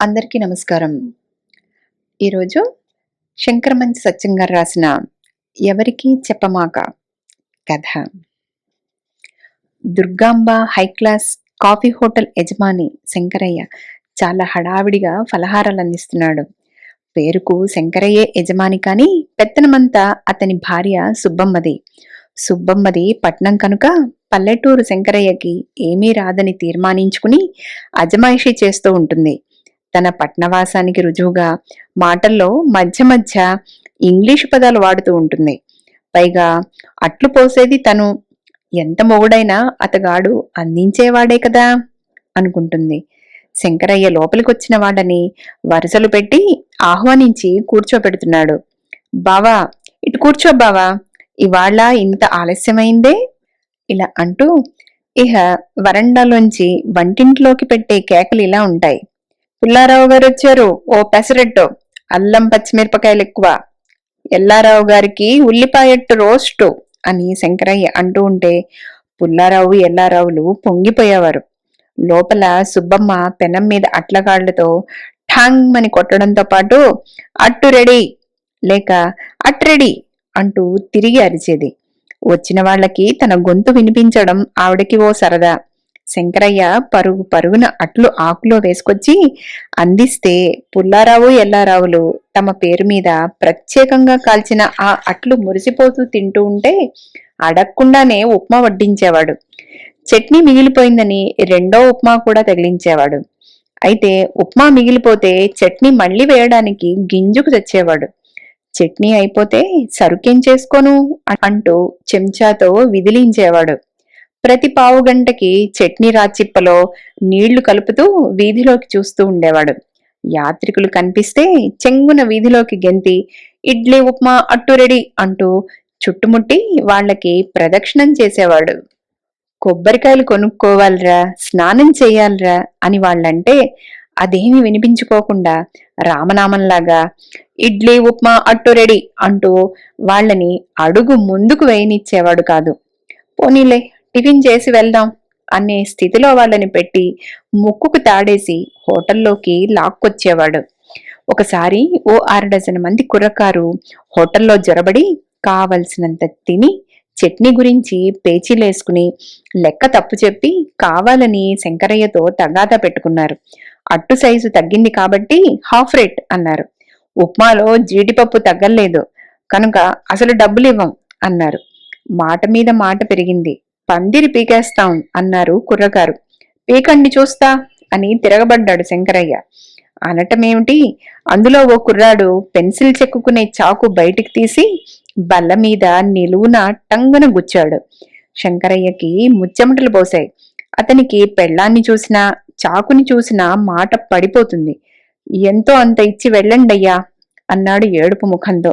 అందరికీ నమస్కారం. ఈరోజు శంకరమంచి సత్యం గారు రాసిన ఎవరికి చెప్పమాక కథ. Durgamba high class coffee hotel యజమాని శంకరయ్య చాలా హడావిడిగా ఫలహారాలు అందిస్తున్నాడు. పేరుకు శంకరయ్యే యజమాని కానీ పెత్తనమంతా అతని భార్య సుబ్బమ్మది. సుబ్బమ్మది పట్నం కనుక పల్లెటూరు శంకరయ్యకి ఏమీ రాదని తీర్మానించుకుని అజమాయిషీ చేస్తూ ఉంటుంది. తన పట్నవాసానికి రుజువుగా మాటల్లో మధ్య మధ్య ఇంగ్లీషు పదాలు వాడుతూ ఉంటుంది. పైగా అట్లు పోసేది తను. ఎంత మొగుడైనా అతగాడు అందించేవాడే కదా అనుకుంటుంది. శంకరయ్య లోపలికొచ్చిన వాడని వరుసలు పెట్టి ఆహ్వానించి కూర్చోపెడుతున్నాడు. బావా ఇటు కూర్చో బావా. ఇవాళ ఇంత ఆలస్యమైందే? ఇలా అంటూ ఇహ వరండాలోంచి వంటింట్లోకి పెట్టే కేకలు ఇలా ఉంటాయి. పుల్లారావు గారు వచ్చారు ఓ పెసరెట్టు. అల్లం పచ్చిమిరపకాయలు ఎక్కువ. ఎల్లారావు గారికి ఉల్లిపాయట్టు రోస్టు అని శంకరయ్య అంటూ ఉంటే పుల్లారావు ఎల్లారావులు పొంగిపోయేవారు. లోపల సుబ్బమ్మ పెనం మీద అట్లగాళ్ళతో ఠాంగ్ అని కొట్టడంతో పాటు అట్టు రెడీ లేక అట్ రెడీ అంటూ తిరిగి అరిచేది. వచ్చిన వాళ్ళకి తన గొంతు వినిపించడం ఆవిడకి ఓ సరదా. శంకరయ్య పరుగు పరుగున అట్లు ఆకులో వేసుకొచ్చి అందిస్తే పుల్లారావు ఎల్లారావులు తమ పేరు మీద ప్రత్యేకంగా కాల్చిన ఆ అట్లు మురిసిపోతూ తింటూ ఉంటే అడగకుండానే ఉప్మా వడ్డించేవాడు. చట్నీ మిగిలిపోయిందని రెండో ఉప్మా కూడా తగిలించేవాడు. అయితే ఉప్మా మిగిలిపోతే చట్నీ మళ్ళీ వేయడానికి గింజుకు తెచ్చేవాడు. చట్నీ అయిపోతే సరుకేం చేసుకోను? అంటూ చెంచాతో విదిలించేవాడు. ప్రతి పావు గంటకి చట్నీ రాచిప్పలో నీళ్ళు కలుపుతూ వీధిలోకి చూస్తూ ఉండేవాడు. యాత్రికులు కనిపిస్తే చెంగున వీధిలోకి గెంతి ఇడ్లీ ఉప్మా అట్టు రెడీ అంటూ చుట్టుముట్టి వాళ్ళకి ప్రదక్షిణం చేసేవాడు. కొబ్బరికాయలు కొనుక్కోవాలిరా స్నానం చేయాలిరా అని వాళ్ళంటే అదేమి వినిపించుకోకుండా రామనామంలాగా ఇడ్లీ ఉప్మా అట్టు రెడీ అంటూ వాళ్ళని అడుగు ముందుకు వేయనిచ్చేవాడు కాదు. పోనీలే టిఫిన్ చేసి వెళ్దాం అనే స్థితిలో వాళ్ళని పెట్టి ముక్కుకు తాడేసి హోటల్లోకి లాక్కొచ్చేవాడు. ఒకసారి ఓ ఆరు డజన్ మంది కుర్రకారు హోటల్లో జొరబడి కావలసినంత తిని చట్నీ గురించి పేచీలేసుకుని లెక్క తప్పు చెప్పి కావాలని శంకరయ్యతో తగాదా పెట్టుకున్నారు. అట్టు సైజు తగ్గింది కాబట్టి హాఫ్ రేట్ అన్నారు. ఉప్మాలో జీడిపప్పు తగ్గలేదు కనుక అసలు డబ్బులు ఇవ్వం అన్నారు. మాట మీద మాట పెరిగింది. పందిరి పీకేస్తాం అన్నారు కుర్రగారు. పీకండి చూస్తా అని తిరగబడ్డాడు శంకరయ్య. అనటమేమిటి? అందులో ఓ కుర్రాడు పెన్సిల్ చెక్కుకునే చాకు బయటికి తీసి బల్ల మీద నిలువున టంగున గుచ్చాడు. శంకరయ్యకి ముచ్చెమటలు పోసాయి అతనికి పెళ్ళాన్ని చూసినా చాకుని చూసినా మాట పడిపోతుంది. ఎంతో అంత ఇచ్చి వెళ్ళండయ్యా అన్నాడు ఏడుపు ముఖంతో.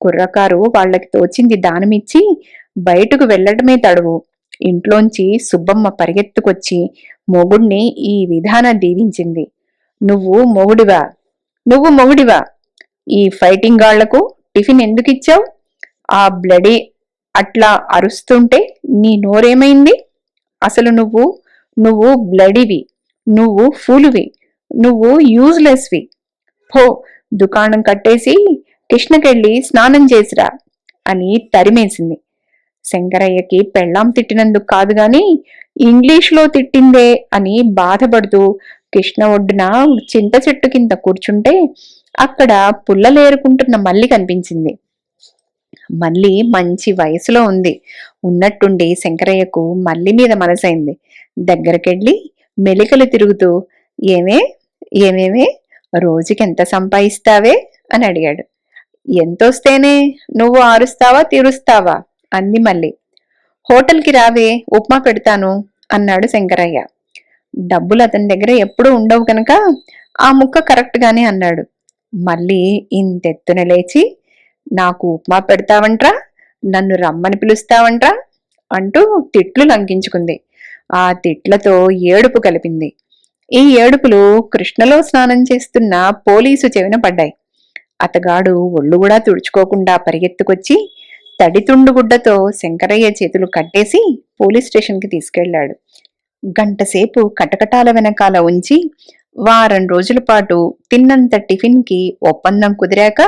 కుర్రకారు వాళ్ళకి తోచింది దానమిచ్చి బయటకు వెళ్ళటమే తడువు. ఇంట్లోంచి సుబ్బమ్మ పరిగెత్తుకొచ్చి మొగుణ్ణి ఈ విధానం దీవించింది. నువ్వు మొగుడివా? నువ్వు మొగుడివా? ఈ ఫైటింగ్ గాళ్ళకు టిఫిన్ ఎందుకు ఇచ్చావు ఆ బ్లడీ అట్లా అరుస్తుంటే నీ నోరేమైంది? అసలు నువ్వు నువ్వు బ్లడివి నువ్వు ఫూలువి నువ్వు యూజ్లెస్వి. హో దుకాణం కట్టేసి కృష్ణకెళ్ళి స్నానం చేసిరా అని తరిమేసింది. శంకరయ్యకి పెళ్ళాం తిట్టినందుకు కాదు గాని ఇంగ్లీష్లో తిట్టిందే అని బాధపడుతూ కృష్ణ ఒడ్డున చింత చెట్టు కింద కూర్చుంటే అక్కడ పుల్లలేరుకుంటున్న మల్లి కనిపించింది. మల్లి మంచి వయసులో ఉంది. ఉన్నట్టుండి శంకరయ్యకు మల్లి మీద మనసైంది. దగ్గరకెళ్ళి మెలికలు తిరుగుతూ ఏమే ఏమేమే రోజుకెంత సంపాదిస్తావే? అని అడిగాడు. ఎంతొస్తేనే నువ్వు ఆరుస్తావా తీరుస్తావా? అంది మళ్ళీ. హోటల్కి రావే ఉప్మా పెడతాను అన్నాడు శంకరయ్య. డబ్బులు అతని దగ్గర ఎప్పుడూ ఉండవు కనుక ఆ ముక్క కరెక్ట్గానే అన్నాడు. మళ్ళీ ఇంతెత్తున లేచి నాకు ఉప్మా పెడతావంట్రా నన్ను రమ్మని పిలుస్తావంట్రా అంటూ తిట్లు లంకించుకుంది. ఆ తిట్లతో ఏడుపు కలిపింది. ఈ ఏడుపులు కృష్ణలో స్నానం చేస్తున్న పోలీసు చెవిన పడ్డాయి. అతగాడు ఒళ్ళు కూడా తుడుచుకోకుండా పరిగెత్తుకొచ్చి తడితుండుగుడ్డతో శంకరయ్య చేతులు కట్టేసి పోలీస్ స్టేషన్కి తీసుకెళ్ళాడు గంటసేపు కటకటాల వెనకాల ఉంచి వారం రోజుల పాటు తిన్నంత టిఫిన్కి ఒప్పందం కుదిరాక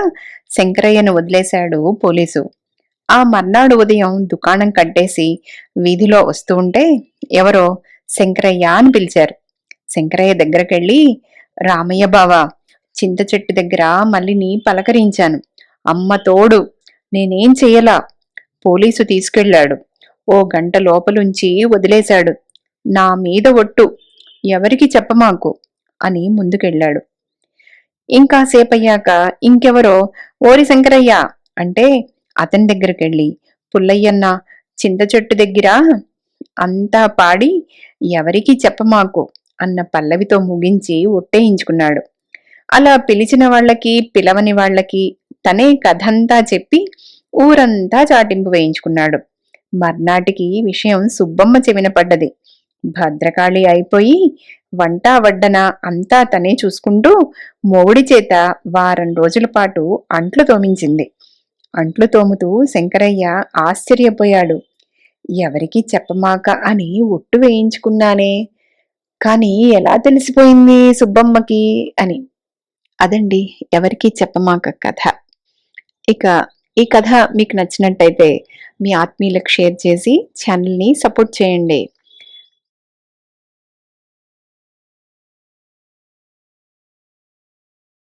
శంకరయ్యను వదిలేశాడు పోలీసు. ఆ మర్నాడు ఉదయం దుకాణం కట్టేసి వీధిలో వస్తూ ఉంటే ఎవరో శంకరయ్య అని పిలిచారు. శంకరయ్య దగ్గరకెళ్ళి రామయ్య బావా చింత చెట్టు దగ్గర మళ్ళీని పలకరించాను. అమ్మ తోడు నేనేం చెయ్యలా? పోలీసు తీసుకెళ్ళాడు. ఓ గంట లోపలుంచి వదిలేశాడు. నా మీద ఒట్టు. ఎవరికి చెప్పమాకు? అని ముందుకెళ్ళాడు. ఇంకాసేపయ్యాక ఇంకెవరో? ఓరి శంకరయ్య! అంటే అతని దగ్గరికెళ్ళి పుల్లయ్యన్న చింత చెట్టు దగ్గర? అంతా పాడి ఎవరికి చెప్పమాకు? అన్న పల్లవితో ముగించి ఒట్టేయించుకున్నాడు. అలా పిలిచిన వాళ్ళకి పిలవని వాళ్ళకి తనే కథంతా చెప్పి ఊరంతా చాటింపు వేయించుకున్నాడు. మర్నాటికి విషయం సుబ్బమ్మ చెవిన పడ్డది. భద్రకాళి అయిపోయి వంట వడ్డన అంతా తనే చూసుకుంటూ మొగుడి చేత వారం రోజుల పాటు అంట్లు తోమించింది. అంట్లు తోముతూ శంకరయ్య ఆశ్చర్యపోయాడు. ఎవరికి చెప్పమాక అని ఒట్టు వేయించుకున్నానే. కాని ఎలా తెలిసిపోయింది సుబ్బమ్మకి అని. అదండి ఎవరికి చెప్పమాక కథ. ఇక ఈ కథ మీకు నచ్చినట్టయితే మీ ఆత్మీయులకు షేర్ చేసి ఛానల్ని సపోర్ట్ చేయండి.